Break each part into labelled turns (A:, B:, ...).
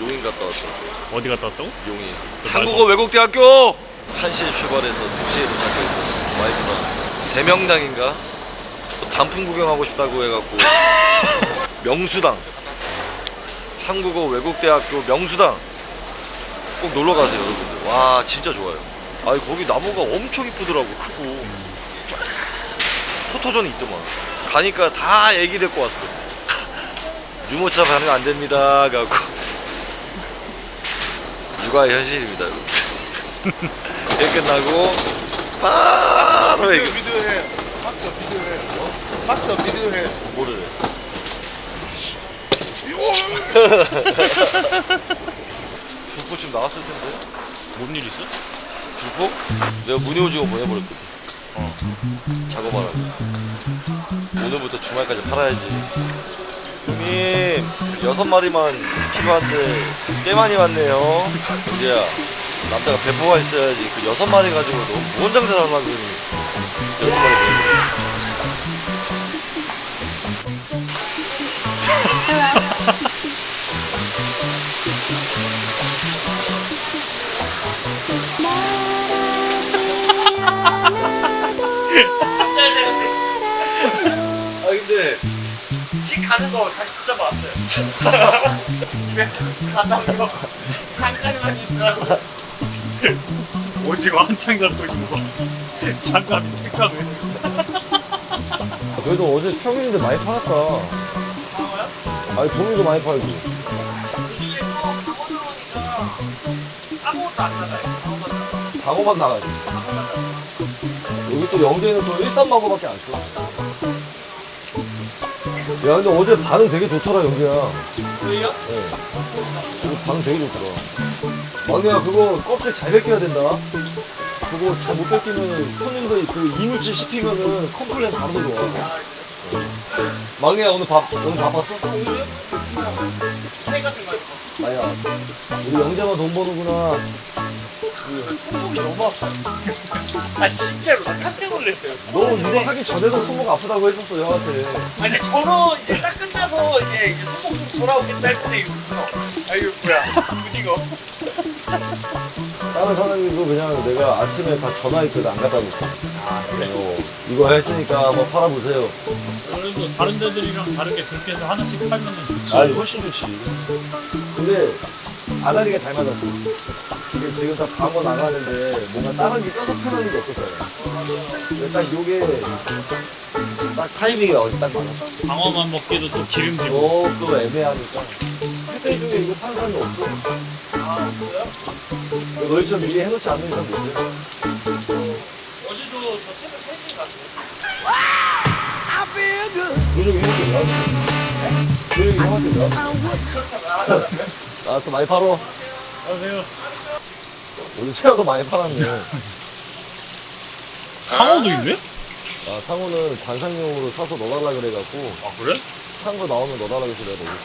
A: 용인 갔다 왔어.
B: 어디 갔다 왔다고?
A: 용인.
B: 그
A: 한국어 외국대학교! 1시에 출발해서 2시에 도착해서 와이프가 대명당인가? 또 단풍 구경하고 싶다고 해갖고. 명수당. 한국어 외국대학교 명수당. 꼭 놀러 가세요 여러분들. 와 진짜 좋아요. 아니 거기 나무가 엄청 이쁘더라고 크고. 쫙 포토존이 있더만. 가니까 다 애기 데리고 왔어. 유모차 반응 안 됩니다 가고 육아의 현실입니다 일 끝나고 바로
C: 비디오 해. 박서 비디오 해. 어? 박서 비디오 해.
A: 뭐를 해 불포 좀 나왔을 텐데
B: 뭔일 있어?
A: 불포? 내가 문효지고 보내버렸거든
B: 어.
A: 작업하라고 오늘부터 주말까지 팔아야지 형님 여섯 마리만 필요한데 꽤 많이 왔네요. 이제야 남자가 배포가 있어야지 그 여섯 마리 가지고 너뭔 장사를 하려고 여섯 마리
B: 가는 거 다시 붙잡아왔어요. 집에 가는 거 잠깐만 있으라고. 오지가 한창 갖고 있는 거. 장갑이 생각을.
D: 그래도 어제 평일인데 많이 팔았다. 아니, 도미도 많이 팔고.
B: 아무것도 안 나가요.
D: 방어만 나가지. 여기 또 영재는 또 일산마고밖에 안 써. 야, 근데 어제 반응 되게 좋더라, 영재야.
B: 왜요?
D: 네. 어제 반응 되게 좋더라. 막내야, 그거 껍질 잘 벗겨야 된다. 그거 잘 못 벗기면 손님들 그 이물질 씹히면은 컴플레인 바로 들어와. 막내야, 오늘 밥, 오늘 바빴어? 아야, 우리 영재만 돈 버는구나.
B: 손목이 너무 아파. 아 진짜로 나 깜짝 놀랐어요.
D: 너 이거 하기 전에도 손목 아프다고 했었어, 형한테.
B: 아니 저는 이제 딱 끝나서 이제 이제 손목 좀 돌아오겠다 했더니 이거 아이고 뭐야 무지거.
D: 다른 사장님도 그냥 내가 아침에 다 전화했거든, 안 갖다 놓고. 어, 이거 했으니까 한번 팔아보세요.
E: 그래도 다른 데들이랑 다르게 그렇게 해서 하나씩 팔면은 좋지.
D: 아니, 훨씬 좋지. 근데 아다리가 잘 맞았어. 이게 지금 딱 방어 나가는데 뭔가 다른 게 껴서 펴놓는 게. 근데 딱 요게 딱 타이밍이 어디 딱 맞아.
E: 방어만 먹기도 또 기름지고.
D: 조금 애매하니까. 그때 중에 이거 파는 사람이 없어.
B: 아 없어요?
D: 너희처럼 미리 해놓지 않는 이상 못해.
B: 어제도 저 새벽 3시에 갔어요.
D: 요즘 이렇게 나왔어. 요즘 형한테 나왔어. 나왔어, 많이 팔어.
E: 안녕하세요.
D: 오늘 새우도 많이 팔았네.
E: 상어도 있네?
D: 아, 상호는 관상용으로 사서 넣어달라 그래갖고,
E: 아 그래?
D: 산 거 나오면 넣어달라 그래서 내가 넣었어.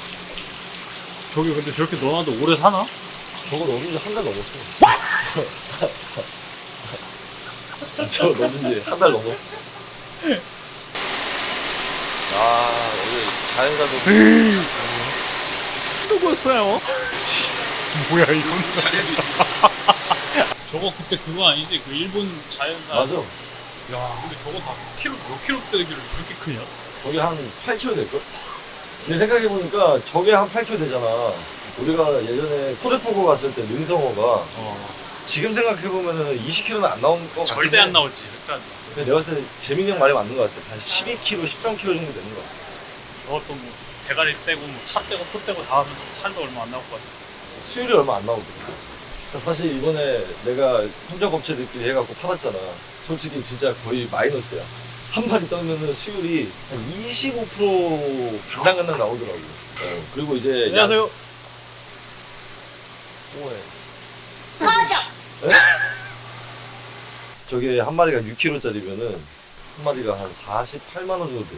E: 저기 근데 저렇게 넣어놔도 오래 사나?
D: 저거 넣은 지 한 달 넘었어. 저거 넣은 지 한 달 넘었어.
A: 아 어제 자연사도
B: 누구였어요?
E: 뭐야 이건? 저거 그때 그거 아니지? 그 일본 자연사.
D: 맞아.
E: 야 근데 저거 다 키로 몇 킬로 대기를 저렇게 크냐?
D: 저게 한 8kg 될걸? 근데 생각해보니까 저게 한 8kg 되잖아. 우리가 예전에 코레포고 갔을 때 능성어가
E: 어.
D: 지금 생각해보면은 20kg는 안 나온 거 같아.
E: 절대 안 나오지 일단.
D: 근데 내가 봤을 때 재민이 형 말이 맞는 것 같아. 한 12kg, 13kg 정도 되는 것 같아.
E: 저것도 뭐 대가리 떼고 뭐차 떼고 소 떼고 다 하면 살도 얼마 안 나올 것 같아.
D: 수율이 얼마 안 나오거든. 사실 이번에 내가 혼자 업체들끼리 해갖고 팔았잖아. 솔직히 진짜 거의 마이너스야. 한 마리 떠면은 수율이 한 25% 간당간당 나오더라고. 어, 그리고 이제
E: 안녕하세요.
D: 뽕에. 에? 저게 한 마리가 6kg짜리면은 한 마리가 한 48만 원 정도 돼.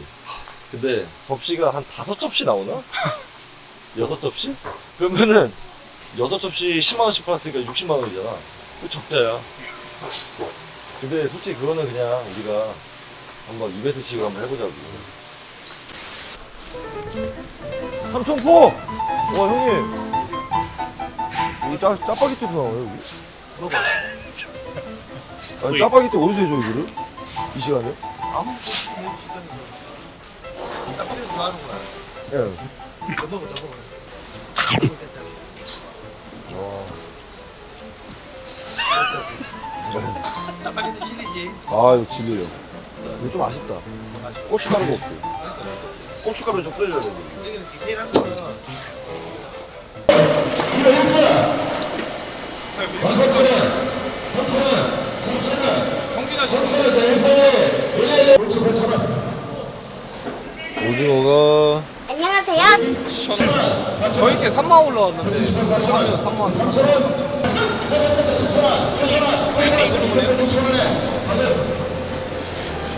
D: 근데 접시가 한 다섯 접시 나오나? 여섯 접시? 그러면은 여섯 접시 10만 원씩 팔았으니까 60만 원이잖아. 그 적자야. 근데 솔직히 그거는 그냥 우리가 한번 이벤트식으로 한번 해보자고. 삼천포! 와 형님 여기 짜, 짜파게티도 나와요 여기? 아니 짜파게티 어디서 해줘 이거를? 이 시간에?
C: 아무 소식 해주시던 짜파게티 좋아하는구나.
D: 예.
C: 너 먹어, 너 먹어. 짜파게티 실리지.
D: 아 이거 질려요 이거 좀 아쉽다. 고춧가루가 없어요. 고춧가루 좀 뿌려줘야 돼
C: 여기는 디테일한 거는
D: 오징어가
F: 안녕하세요.
B: 저희께 3만 올라왔는데 3만 3만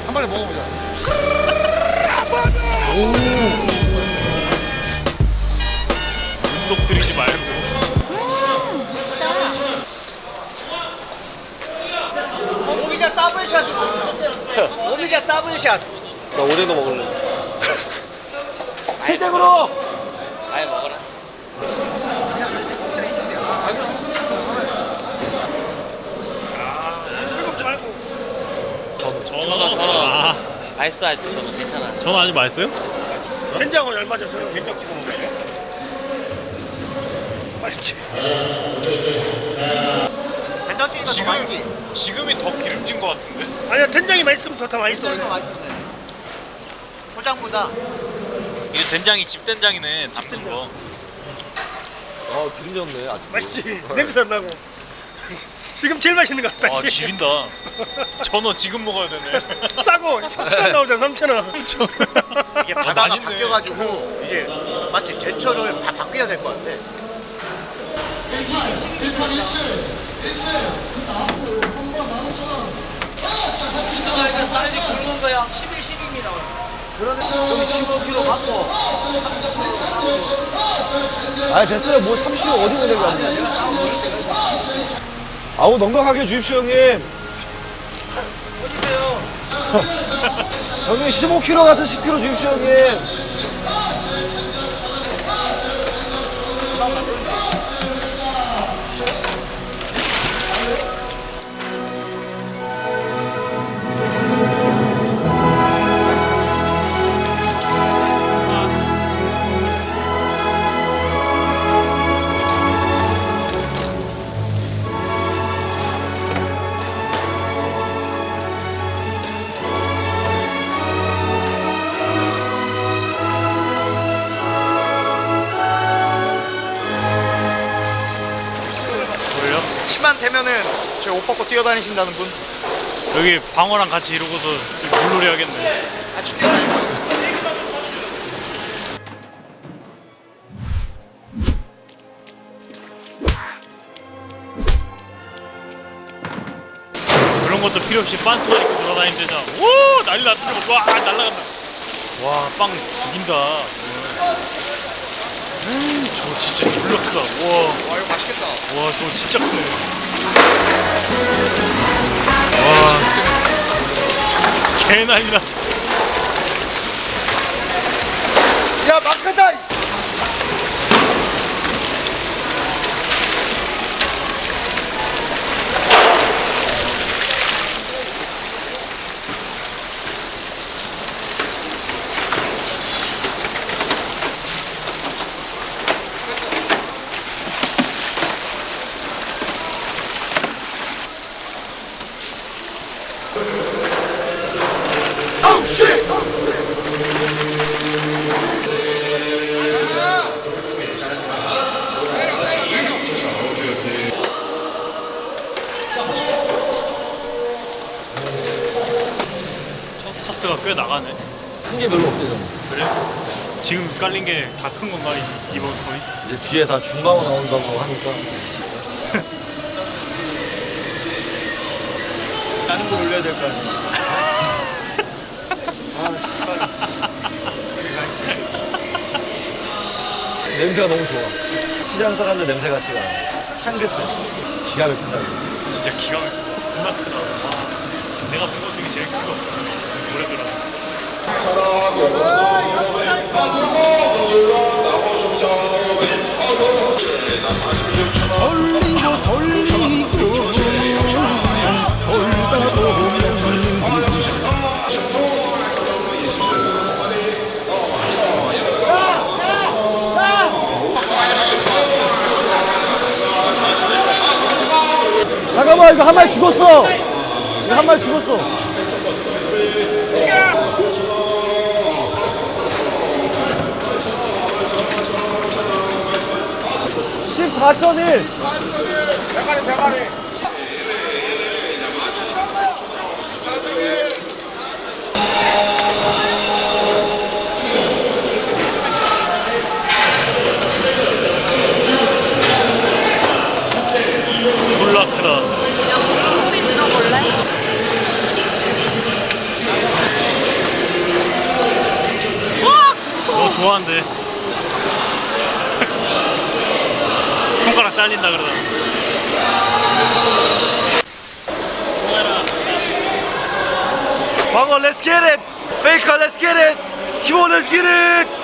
C: 한 마리 먹어보자.
E: 눈독 들이지 말고.
B: 오미자 더블샷으로 오미자 더블샷
A: 나 오뎅도 먹을래.
B: 실댁으로
E: 저는 저는 아,
G: 때 저는 괜찮아.
E: 저는 아직 맛있어요?
B: 된장을 얼마 전에 된장 찍어 먹어요 맛있지 된장 찍으니까 더 맛있지
E: 지금이 더 기름진 것 같은데?
B: 아니야 된장이 맛있으면 더, 더 맛있어
G: 된장도 맛있어요.
B: 포장보다
E: 이게 된장이 집 된장이네 담근 거.
D: 아 기름졌네 아직
B: 맛있지 냄새 안 나고 지금 제일 맛있는 것 같다
E: 와 지린다. 전어 지금 먹어야 되네.
B: 싸고 3,000원 나오잖아 3,000원
C: 이게
E: 아,
C: 바다가
E: 맛있네.
C: 바뀌어가지고 이제 마치 제철을 다 바뀌어야 될 것 같아.
B: 그러니까 사이즈 굵은 거야 11, 12mm 나와요 그러면 여기 15kg 갖고
D: 아 됐어요 뭐 30kg 어디 내려가 아우 넉넉하게 주십시오 형님. 형님 15kg 같은 10kg 주십시오 형님
B: 시만 되면은 제옷 벗고 뛰어다니신다는 분
E: 여기 방어랑 같이 이러고서 좀 물놀이 하겠네.
C: 같이 뛰어다니고.
E: 그런 것도 필요 없이 빤스만 입고 돌아다니면 되잖아. 오 난리 났더니 와 날라간다. 와 빵 죽인다. 음, 저 진짜 졸라 크다. 와,
C: 와 이거 맛있겠다.
E: 와, 저거 진짜 크네. 와, 개 난리 났.
B: 야 마크다
E: 첫 스타트가 꽤 나가네.
D: 큰 게 별로 없대요
E: 그래? 지금 깔린 게 다 큰 건가 이- 이번 거의?
D: 이제 뒤에 다 중방어 나온다고 하니까
B: 나는 걸 올려야 될 거 아니야
D: 냄새가 너무 좋아 시장 사람들 냄새 같지가 않아 향긋해 기가 막힌다 이거.
E: 진짜 기가 막히다. 겁나 크다. 와, 내가 본 것 중에 제일 크고 노래더라.
D: 돌리고 돌리고 돌다 보면 잠깐만 이거 한 마리 죽었어. 이거 한 마리 죽었어. (14.1)
C: 대가리 대가리
E: 졸라 크다.
F: 소리
E: 좋아한대. 손가락 잘린다 그러다.
A: 광어 let's get it. 페이커 let's get it. 키모 let's get it.